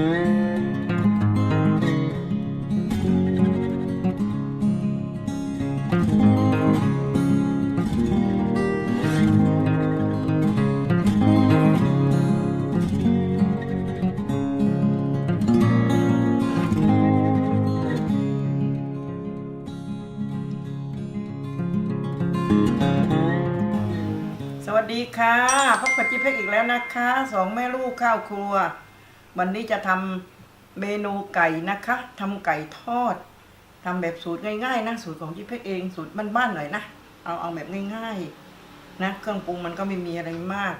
สวัสดีค่ะ พบกับจิ๊บเพ็กอีกแล้วนะคะ สองแม่ลูกข้าวครัว วันนี้จะทำเมนูไก่นะคะทำไก่ทอดทำแบบสูตรง่ายๆนะสูตรของจิ๊บเพ็กเองสูตรบ้านๆหน่อยนะเอาเอาแบบง่ายๆนะเครื่องปรุงมันก็ไม่มีอะไรมาก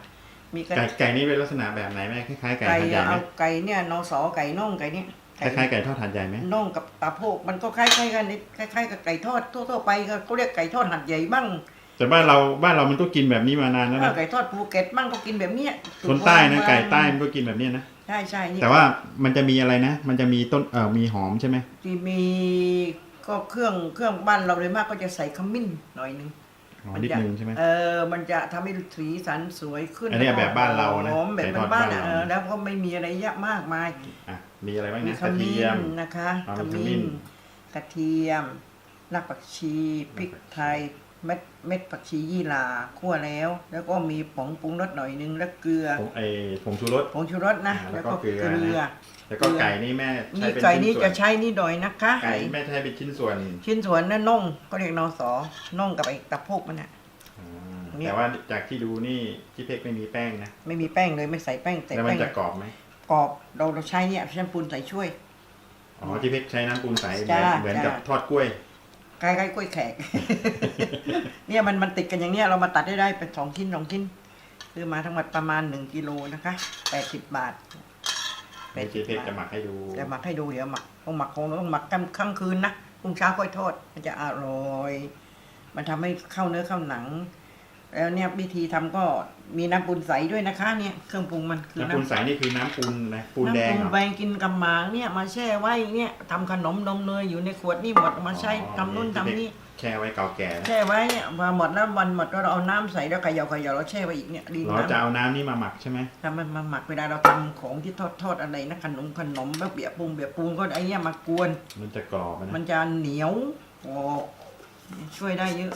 มีกระไก่ไก่นี่เป็นลักษณะแบบไหนแม่คล้ายๆไก่ไก่ทาดใหญ่ไหมเอาไก่เนี่ยนอสอไก่น่องไก่เนี่ยคล้ายๆไก่ทอดถาดใหญ่ไหมน่องกับตาโพกมันก็คล้ายๆกันนี่คล้ายๆกับไก่ทอดทั่วๆไปเขาเรียกไก่ทอดหัดใหญ่บ้างแต่บ้านเราบ้านเรามันก็กินแบบนี้มานานแล้วเออนะไก่ทอดภูเก็ตบ้างก็กินแบบเนี้ยคนใต้นะไก่ใต้มันก็กินแบบเนี้ยนะ ใช่ใช่นี่แต่ว่ามันจะมีอะไรนะ มันจะมีต้นเอ่อมีหอมใช่ไหมที่มีก็เครื่องเครื่องบ้านเราเลยมากก็จะใส่ขมิ้นหน่อยหนึงอ๋อนิดนึงใช่ไหมเออมันจะทำให้สีสันสวยขึ้นอันนี้แบบบ้านเรานะหอมแบบไก่ทอดบ้านๆบ้านอะเราเออแล้วก็ไม่มีอะไรเยอะมากมายอะมีอะไรบ้างมีนะขกระเทีมิ้ยนมนะคะอ๋อขมีขมิ้มิ้นนกระเทียมรากผักชีพริกไทย เม็ดเม็ดผักชียี่หร่าคั่วแล้ว แล้วก็มีผงปรุงรสหน่อยนึงแล้วเกลือผงไอผงชูรส ผงชูรสนะอ่าแล้แล้ววก็ก็เกลือเกลือ แล้วก็ไก่นี่แม่ใช้นี่เป็นไก่ชิ้นนี่ส่วจะนใช้นี่ดอยนะคะไก่แม่ใช้เป็นชิ้นส่วนชิ้นส่วนนั่นน่องก็เรียกนอสอน่องกับไอ้ตะโพกมันน่ะอ่าเนี่ย แต่ว่าจากที่ดูนี่ที่เพกไม่มีแป้งนะไม่มีแป้งเลยไม่ใส่แป้งแต่แล้วมัแป้นงจะกรอบไหมกรอบเราเราใช้เนี่ยแชมปูนใส่ช่วย อ๋อที่เพกใช้น้ำปูนใสเหมือนจ้าเหมือนกับจ้า ทอดกล้วย ใกล้ๆกล้วยแขก เนี่ยมันมันติดกันอย่างเนี้ยเรามาตัดได้ได้เป็นสองชิ้นสองชิ้น คือมาทั้งหมดประมาณหนึ่งกิโลนะคะแปดสิบบาทในที่เพกจะหมักให้ดูจะหมักให้ดูเดี๋ยวหมักต้องหมักคงต้องหมักกันค่ำคืนนะพรุ่งเช้าค่อยทอด มันจะอร่อย มันทำให้เข้าเนื้อเข้าหนัง แล้วเนี่ยวิธีทำก็มีน้ำปูนใสด้วยนะคะเนี่ยเครื่องปรุงมันคือน้ำปูนใสนี่คือน้ำปูนนะปูนแดงน้ำปูเหรนอแดงกินกับหมากเนี่ยมาแช่ไว้เนี่ยทำขนมนมเนยอยู่ในขวดนี่หมดมาใช้อ๋อทำนู่นทำนี่แช่ไว้เก่าแก่นะแช่ไว้เนี่ยพอหมดแล้ววันหมดก็เราเอาน้ำใส่แล้วเขย่าเขย่าเราแช่ไว้อีกเนี่ยดีเราจะน้ำเอาน้ำนี่มาหมักใช่ไหมถ้ามันมาหมักเวลาเราทำของที่ทอดทอดอะไรนะขนมขนมแบบเบียร์ปรุงเบียร์ปรุงก็ไอ้เนี่ยมากวน มันจะกรอบนะมันจะเหนียวกรอบช่วยได้เยอะ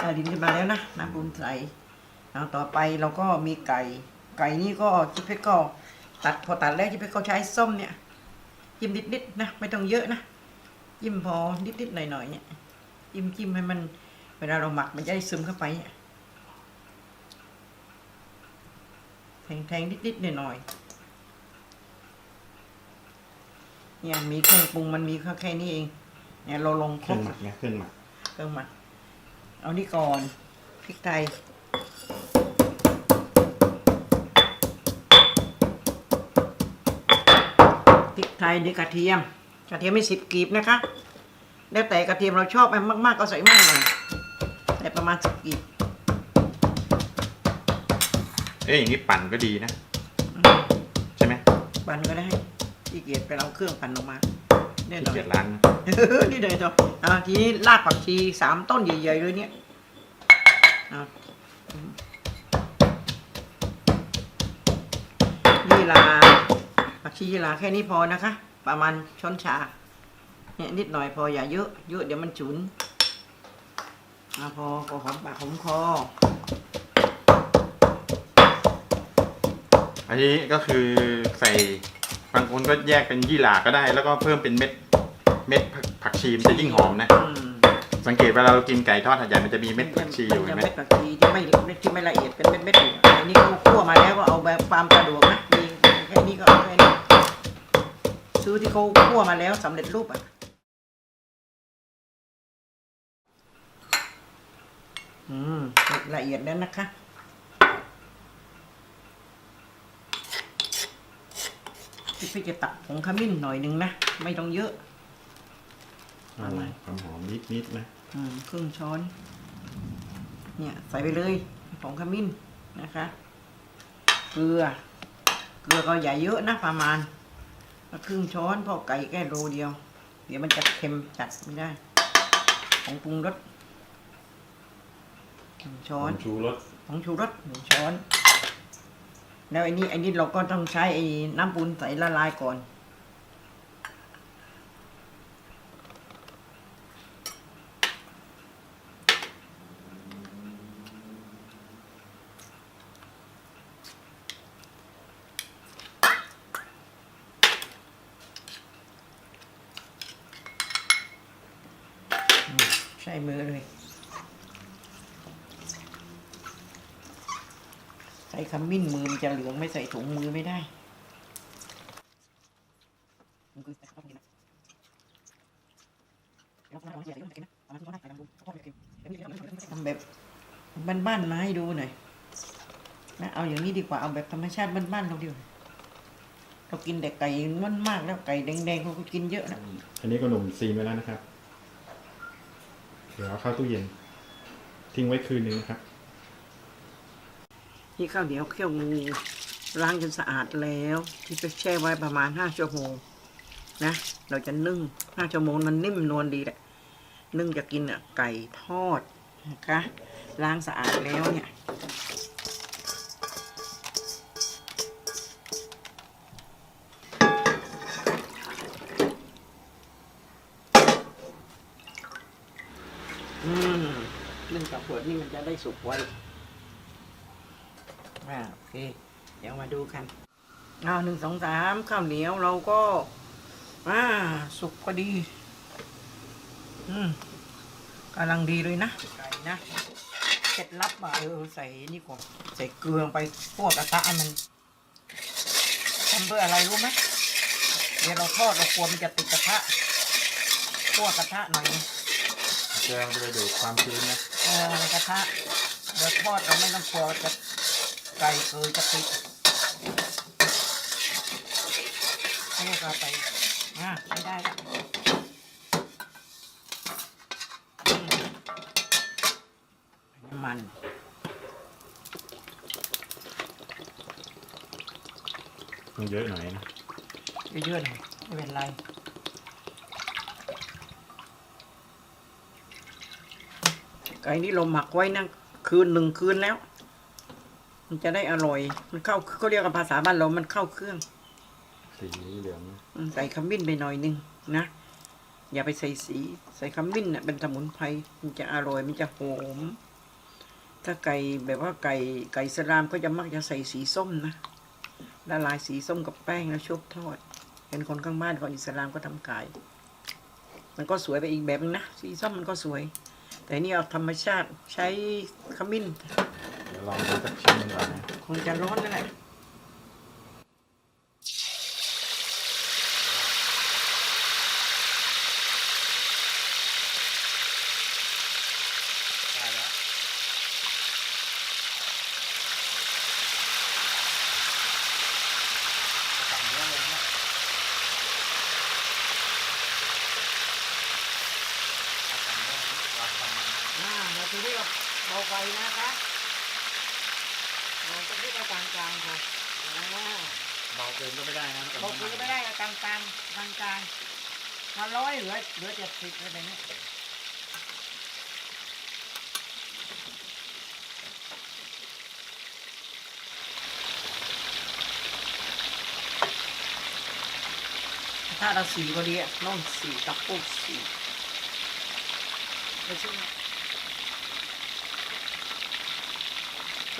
ได้ดินขึ้นมาแล้วนะน้ำปูนใสเอาต่อไปเราก็มีไก่ ไก่นี่ก็จิเพชรก็ตัดพอตัดแล้วจิเพชรก็ใช้ส้มเนี่ยจิ้มนิดๆนะไม่ต้องเยอะนะจิ้มพอนิดๆหน่อยๆเนี่ยจิ้มจิ้มให้มันเวลาเราหมักมันจะได้ซึมเข้าไปเนี่ยแทงๆนิดๆหน่อยๆเนี่ยมีเครื่องปรุงมันมีแค่นี้เอง เนี่ยเราลงคเครรื่อบงหมักนะเครื่องหมักเครื่องหมัก เอานี่ก่อนพริกไทยพริกไทยนี่กระเทียม กระเทียมไม่สิบกีบนะคะ แล้วแต่กระเทียมเราชอบไปมากๆก็ใส่มากหน่อยแต่ประมาณสิบกีบเอ้ยอย่างนี้ปั่นก็ดีนะ ใช่ไหมปั่นก็ได้ที่เกียจไปเอาเครื่องปั่นออกมา เนี่ยหที่น่อยเกียรร้านนะนี่เลยจ้ะอ่าทีนี้รากผักชีสามต้นใหญ่ๆเลยเนี่ยอ่ายี่ลาผักชียี่ลาแค่นี้พอนะคะ ประมาณช้อนชา เนี่ยนิดหน่อยพออย่าเยอะเยอะเดี๋ยวมันฉุนอ่าพอพอหอมปากหอมคอ อันนี้ก็คือใส่ บางคนก็แยกเป็นยี่หร่าก็ได้ แล้วก็เพิ่มเป็นเม็ดเม็ดผักผักชีมันจะยิ่งหอมนะ อืมสังเกตเวลาเรากินไก่ทอดหัดใหญ่มันจะมีเม็ดผักชีอยู่จะเห็นไหมเม็ดผักชีที่ไม่ที่ไม่ละเอียดเป็นเม็ดเม็ดๆอยู่อันนี้ก็คั่วมาแล้วก็เอาแบบความสะดวกนะมีแค่นี้ก็เอาแค่นี้ซื้อที่เขาคั่วมาแล้วสำเร็จรูปอะอืมละเอียดแล้วนะคะ พี่พี่จะตักผงขมิ้นหน่อยหนึ่งนะ ไม่ต้องเยอะอ๋อความหอมนิดๆนะอืมครึ่งช้อน เนี่ย ใส่ไปเลยผงขมิ้นนะคะ เกลือ เกลือก็อย่าเยอะนะประมาณครึ่งช้อนเพราะไก่แค่โลเดียว เดี๋ยวมันจะเค็มจัดไม่ได้ผงปรุงรสหนึ่งช้อนชูรสผงชูรสหนึ่งช้อน แล้วไอ้นี่ไอ้นี่เราก็ต้องใช้ไอ้น้ำปูนใสละลายก่อน ใช้มือเลย ใส่ขมิ้นมือมันจะเหลืองไม่ใส่ถุงมือไม่ได้ทำแบบบ้านๆมาให้ดูหน่อยนะเอาอย่างนี้ดีกว่าเอาแบบธรรมชาติบ้านๆเราดีกว่าเรากินแต่ไก่มันมากแล้วไก่แดงๆเขาก็กินเยอะนะอันนี้ก็หนุ่มซีนไว้แล้วนะครับ เดี๋ยวเอาเข้าตู้เย็น ทิ้งไว้คืนนึงนะครับ นี่ข้าวเหนียวเคี่ยวงูล้างจนสะอาดแล้ว ที่ไปแช่ไว้ประมาณห้าชั่วโมงนะ เราจะนึ่งห้าชั่วโมงมันนิ่มนวลดีแหละนึ่งจะกินอะไก่ทอดนะคะล้างสะอาดแล้วเนี่ยอืมนึ่งกับเผือกนี่มันจะได้สุกไว อ่าโอเค เดี๋ยวมาดูกันเอาหนึ่งสองสามข้าวเหนียวเราก็อ่าสุกพอดี อืมกำลังดีเลยนะไก่นะเคล็ดลับอะเออใส่นี่ก่อนใส่เกลือไปพวกกระทะให้มันทำเพื่ออะไรรู้ไหมเดี๋ยวเราทอดเรากลัวมันจะติดกระทะพวกกระทะหน่อยเกลือมันจะไปดูดความชื้นนะเออกระทะเดี๋ยวทอดเราไม่ต้องกลัวจะ ไก่เกยจะติดนี่ก็ไปอะไม่ได้ละอืมน้ำมันมันเยอะหน่อยนะเยอะๆหน่อยไม่เป็นไรไก่นี่เราหมักไว้นั่งคืนหนึ่งคืนแล้ว มันจะได้อร่อย มันเข้าเขาเรียกกันภาษาบ้านเรา มันเข้าเครื่อง สีเหลืองอืมใส่ขมิ้นไปหน่อยหนึงนะ อย่าไปใส่สี ใส่ขมิ้นเน่ะเป็นสมุนไพร มันจะอร่อย มันจะหอม ถ้าไก่แบบว่าไก่ไก่สลามก็จะมักจะใส่สีส้มนะละลายสีส้มกับแป้งแล้วชุบทอด เป็นคนข้างบ้านของอิสลามก็ทำขายมันก็สวยไปอีกแบบนึงนะ สีส้มมันก็สวย แต่นี่เอาธรรมชาติใช้ขมิ้น เดี๋ยวลองดูสักชิ้นหนึ่งก่อนนะคงจะร้อนนั่นแหละได้แล้วอ่าเราจะเรียกเบาไฟนะคะ เราจะเรียกกลางกลางๆค่ะอ่าเบาเกินก็ไม่ได้นะเบาคือไม่ได้กลางกลางกลางกลางกลางมาร้อยเหลือเหลือเจ็ดสิบอะไรแบบนี้ถ้าเราสีก็ดีอะน้องสีตะปูสีไม่ใช่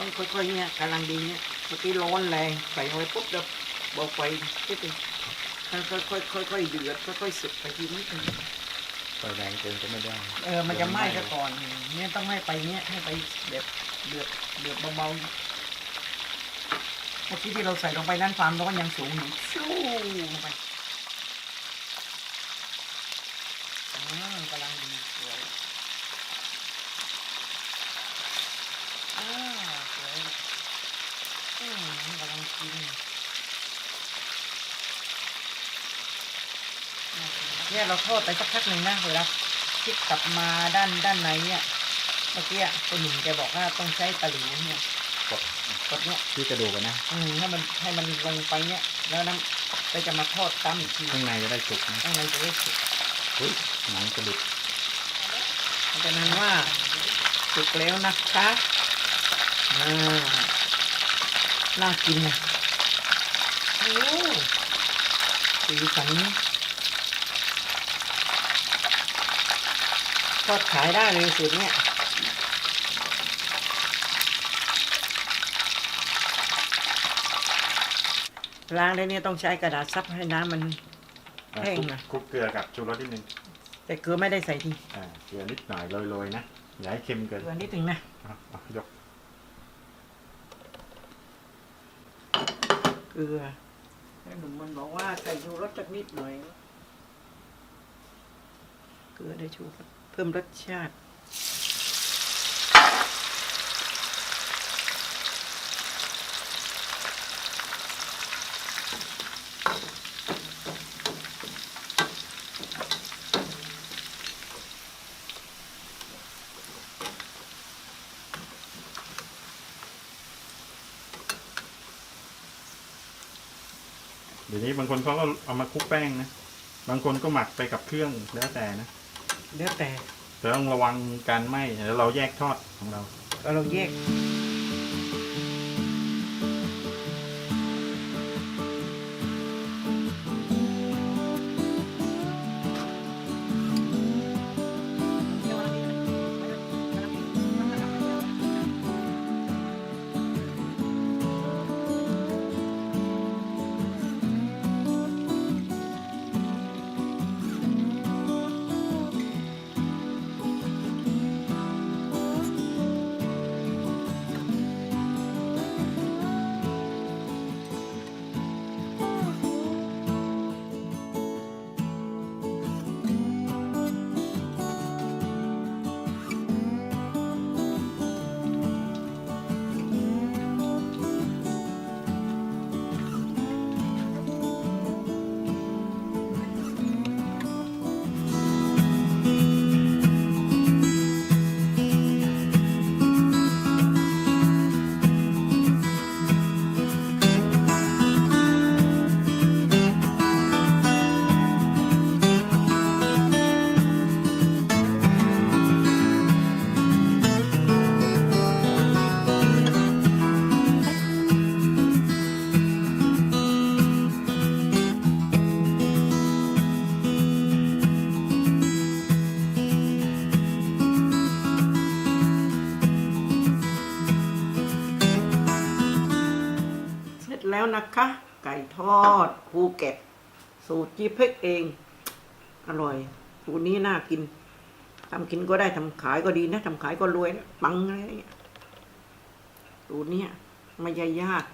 ต้องค่อยๆเนี่ยกำลังดีเนี่ยเมื่อกี้ร้อนแรงใส่ไว้ปุ๊บแล้วเบาไฟนิดนึงค่อยๆค่อยๆเดือดค่อยๆสุกไปทีนิดนึงไฟแรงเกินก็ไม่ได้เออมันจะไหม้ซะก่อนเนี่ยต้องให้ไปเนี่ยให้ไปแบบเดือดเดือดเบาๆเมื่อกี้ที่เราใส่ลงไปนั้นความร้อนยังสูงอยู่ชู่ลงไปอืมกำลังดีสวยอ่าสวยอืม กำลังกินเนี่ยเราทอดไปสักพักหนึ่งนะเวลาพลิกกลับมาด้านด้านในเนี่ยเมื่อกี้ตัวหนุ่มแกบอกว่าต้องใช้ตะหลิวเนี่ยกดกดเนี่ยที่กระดูกอะนะอืมให้มันให้มันลงไปเนี่ยแล้วน้ำก็จะมาทอดซ้ำอีกทีข้างในจะได้สุกนะข้างในจะได้สุกเฮ้ยหนังกระดูกเพราะฉะนั้นว่าสุกแล้วนะคะอ่า น่ากินนะโอ้สีสันทอดขายได้เลยสูตรเนี้ยล้างได้เนี่ยต้องใช้กระดาษซับให้น้ำมัน อะแห้งคลุกนะ คลุกเกลือกับชูรสนิดนึงแต่เกลือไม่ได้ใส่ทีอ่าเกลือนิดหน่อยโรยๆนะอย่าให้เค็มเกิน เกลือนิดหนึ่งนะ เอาเอายก เก ลือ แล้วหนุ่มมันบอกว่าใส่ชูรสสักนิดหน่อย เกลือได้ชูรสเพิ่มรสชาติ เดี๋ยวนี้บางคนเขาก็เอามาคลุกแป้งนะ บางคนก็หมักไปกับเครื่องแล้วแต่นะแล้วแต่แต่ต้องระวังการไหม้แล้วเราแยกทอดของเราเราแยก นะคะ ไก่ทอดภูเก็ต สูตรจีเพ็กเอง อร่อยสูตรนี้น่ากินทำกินก็ได้ทำขายก็ดีนะทำขายก็รวยนะปังอะไรอย่างเงี้ยสูตรเนี้ยไม่ยยาก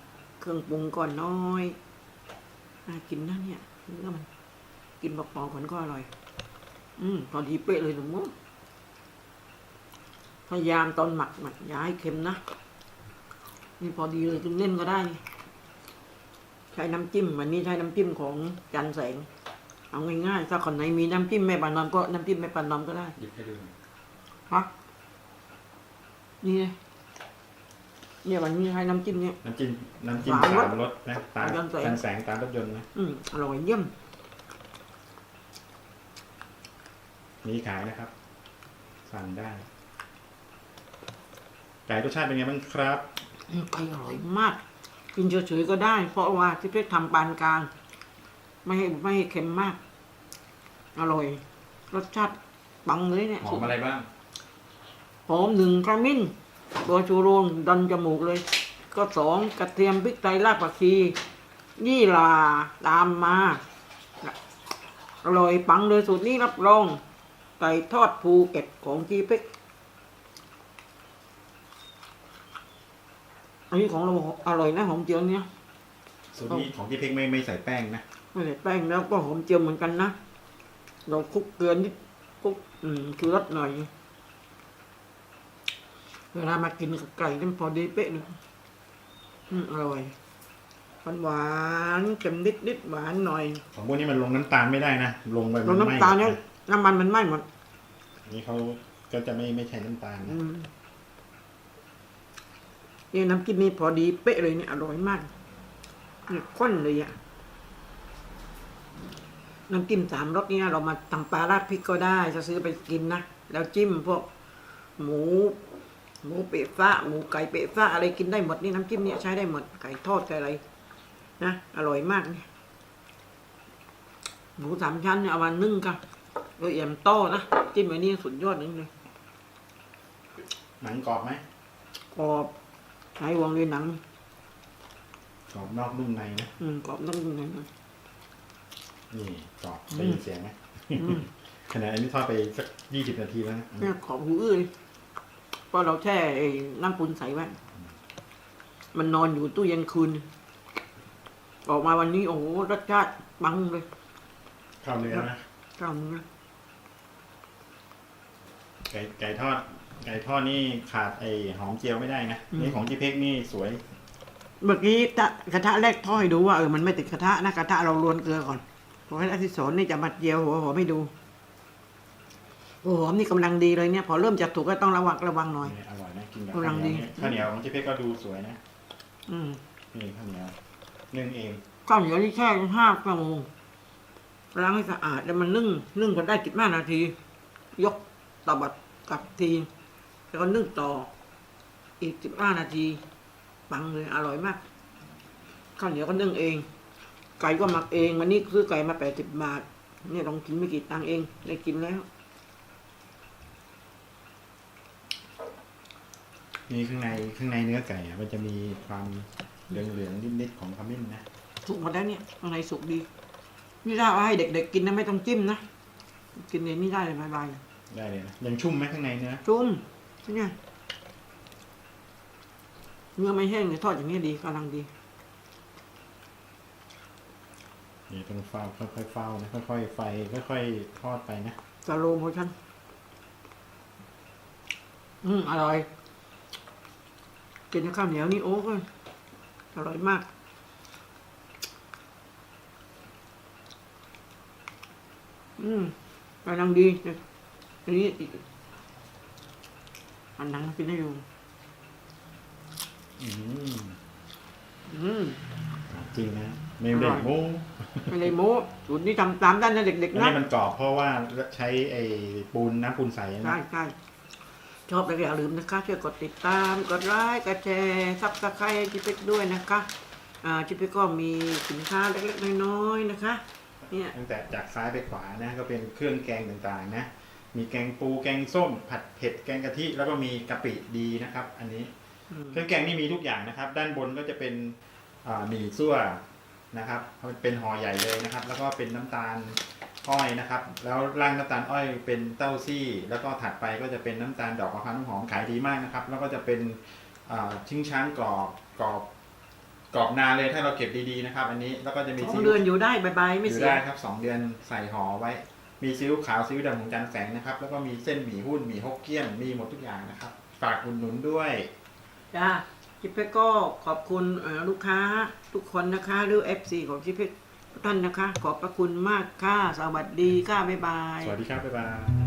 เครื่องปรุงก็น้อยน่ากินนะเนี่ยเนื้อมัน กินเปล่าๆก่อนก็อร่อย อืมพอดีเป๊ะเลยหนูมั้งพยายามตอนหมักหมักอย่าให้เค็มนะนี่พอดีเลยกินเล่นก็ได้ ใช้น้ำจิ้มวันนี้ใช้น้ำจิ้มของจันแสง เอาง่ายๆถ้าคนไหนมีน้ำจิ้มแม่ปานนอมก็น้ำจิ้มแม่ปานนอมก็ได้หยิบให้ดูฮะนี่ไงเนี่ยวันนี้ใช้น้ำจิ้มเนี่ย น้ำจิ้มน้ำจิ้มหวานรสสามรสนะตามย้อนแสงแสงแสงตามรถยนต์นะอืมอร่อยเยี่ยม มีขายนะครับ สั่งได้ไก่รสชาติเป็นไงบ้างครับอืมไก่อร่อยมาก กินเฉยๆก็ได้ เพราะว่าที่เพชรทำปานกลาง ไม่ให้ไม่ให้เค็มมาก อร่อย รสชาติปังเลยเนี่ยหอมอะไรบ้างหอมหนึ่งกระมิ้น ตัวชูโรงดันจมูกเลย ก็สองกระเทียมพริกไทยรากผักชี ยี่หร่าตามมา อร่อยปังเลยสูตรนี้รับรองไก่ทอดภูเก็ตของจีเพ็ก อันนี้ของเราอร่อยนะหอมเจียวเนี่ยสูตรนี้ของที่เพ็กไม่ไม่ใส่แป้งนะไม่ใส่แป้งแล้วก็หอมเจียวเหมือนกันนะเราคลุกเกลือนิดคลุกอืมคือรสหน่อยเวลามากินกับไก่นี่พอดีเป๊ะเลยอืมอร่อยหวานหวานๆเค็มนิดนิดๆหวานหน่อยของพวกนี้มันลงน้ำตาลไม่ได้นะลงไปเรามัไหม้น้ำตาลเนี่ยน้ำมันมันไหม้หมดอันนี่เขาก็จะไม่ไม่ใช้น้ำตาลนะ อืมนี่น้ำจิ้มนี่พอดีเป๊ะเลยเนี่ยอร่อยมากเนี่ยข้นเลยอะน้ำจิ้มสามรสเนี่ยเรามาทำปลาราดพริกก็ได้จะซื้อไปกินนะแล้วจิ้มพวกหมู หมูเปะฟ้าหมูไก่เปะฟ้าอะไรกินได้หมดนี่น้ำจิ้มเนี่ยใช้ได้หมดไก่ทอดไก่อะไรนะอร่อยมากเนี่ยหมูสามชั้นเนี่ยเอามานึ่งกันโดยเอี่ยมโต้นะจิ้มไอ้นี่สุดยอดนึงเลยหนังกรอบไหมกรอบ ใช้วงด้วยหนัง กรอบนอกนุ่มในนะ อืมกรอบต้องยังไงนะนี่กรอบอืมได้ยินเสียงไหมอืมขณะอันนี้ทอดไปสักยี่สิบนาทีแล้วนะเนี่ยขอบหูอื้อเลยเพราะเราแช่ไอ้น้ำปูนใส่ไว้มันนอนอยู่ตู้เย็นคืน ออกมาวันนี้ โอ้โหรสชาติบังเลยข้าวเนื้อนะเจ้าเนื้อไก่ไก่ทอด ไก่ทอดนี่ขาดไอหอมเจียวไม่ได้นะนี่ของจีเพ็กนี่สวย เมื่อกี้ตะกระทะแรกทอดให้ดูว่าเออมันไม่ติดกระทะนะกระทะเราลวนเกลือก่อนพอให้อาทิตย์สอนนี่จะมาเจียวหัวหอมให้ดูโอ้หอมนี่กำลังดีเลยเนี่ย พอเริ่มจะถูกก็ต้องระวังระวังหน่อยนี่อร่อยนะกินกับกำลัข้าวงเหนีดียวเนี่ยข้าวเหนียวของจีเพ็กก็ดูสวยนะอืมนี่ข้าวเหนียวนึ่งเองข้าวเหนียวนี่แช่ห้าชั่วโมงล้างให้สะอาดแล้วมันนึ่งนึ่งพอได้กิบห้านาที ยกตบัดกลับที แล้วก็นึ่งต่ออีกสิบห้านาที ปังเลยอร่อยมากข้าวเหนียวก็นึ่งเอง ไก่ก็หมักเองวันนี้ซื้อไก่มาแปดสิบบาท เนี่ยลองกินไม่กี่ตังค์เอง ได้กินแล้ว นี่ข้างในข้างในเนื้อไก่อะมันจะมีความเหลืองๆนิดๆของขมิ้นนะสุกหมดแล้วเนี่ยข้างในสุกดี นี่ถ้าเอาให้เด็กๆกินนะไม่ต้องจิ้มนะ กินเองนี่ได้เลยบายบายได้เลยนะยังชุ่มไหมข้างในเนื้อจุ่ม เนี่ยเนื้อไม่แห้งเนี่ยทอดอย่างนี้ดีกำลังดี นี่ต้องเฝ้าค่อยๆเฝ้านะค่อยๆไฟค่อยๆทอดไปนะสโลโมชั่นอืมอร่อย กินกับข้าวเหนียวนี่โอ้ยอร่อยมาก อืมกำลังดีเนี่ยอันนี้ อีกอันนั้นกินได้อยู่อืมอืมจริงนะไม่เด็กโม้ไม่ได้โม้สูตรนี้ทำตามได้นะเด็กอันๆนะนี้มันกรอบเพราะว่าใช้ไอ้ปูนน้ำปูนใสใช่นะใช่ชอบแล้วอย่าลืมนะคะช่วยกดติดตามกดไลค์กดแชร์ซับสไครต์จิเป็กด้วยนะคะอ่าจิเป็กก็มีสินค้าเล็กๆน้อยๆนะคะ เนี่ยตั้งแต่จากซ้ายไปขวานะก็เป็นเครื่องแกงต่างๆนะ มีแกงปูแกงส้ม ผัดเผ็ดแกงกะทิ แล้วก็มีกะปิดีนะครับ อันนี้อืมเครื่องแกงนี่มีทุกอย่างนะครับ ด้านบนก็จะเป็นอ่าหมี่ซั่วนะครับเป็นห่อใหญ่เลยนะครับ แล้วก็เป็นน้ำตาลอ้อยนะครับ แล้วร่างน้ำตาลอ้อยเป็นเต้าซี่ แล้วก็ถัดไปก็จะเป็นน้ำตาลดอกมะพร้าวน้ำหอมขายดีมากนะครับ แล้วก็จะเป็นอ่าชิงช้างกรอบกรอบกรอบนานเลยถ้าเราเก็บดีๆนะครับ อันนี้แล้วก็จะมีสองซีอิ๊วเดือนอยู่ได้บายบายไม่อยู่เสียได้ครับสองเดือนใส่ห่อไว้ มีซีอิ๊วขาวซีอิ๊วดำของจันแสงนะครับ แล้วก็มีเส้นหมี่หุ้นหมี่ฮกเกี้ยนมีหมดทุกอย่างนะครับ ฝากอุดหนุนด้วยจ้าจิเป็กก็ขอบคุณเอ่อลูกค้าทุกคนนะคะ หรือเอฟซีของจิเป็กทุกท่านนะคะ ขอบพระคุณมากค่ะ สวัสดีค่ะ บ๊ายบาย สวัสดีครับ บ๊ายบาย